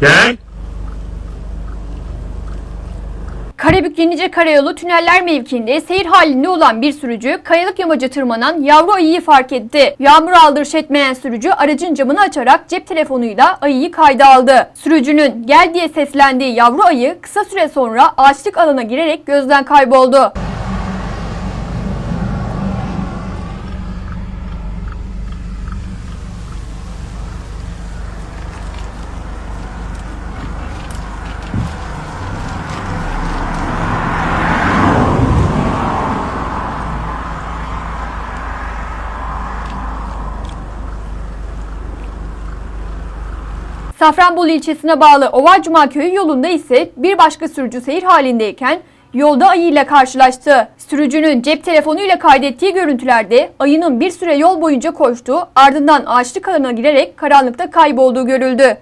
Gel. Karabük Yenice Karayolu tüneller mevkiinde seyir halinde olan bir sürücü kayalık yamaca tırmanan yavru ayıyı fark etti. Yağmur aldırış etmeyen sürücü aracın camını açarak cep telefonuyla ayıyı kayda aldı. Sürücünün gel diye seslendiği yavru ayı kısa süre sonra ağaçlık alana girerek gözden kayboldu. Safranbolu ilçesine bağlı Ovacuma köyü yolunda ise bir başka sürücü seyir halindeyken yolda ayıyla karşılaştı. Sürücünün cep telefonuyla kaydettiği görüntülerde ayının bir süre yol boyunca koştuğu ardından ağaçlık alana girerek karanlıkta kaybolduğu görüldü.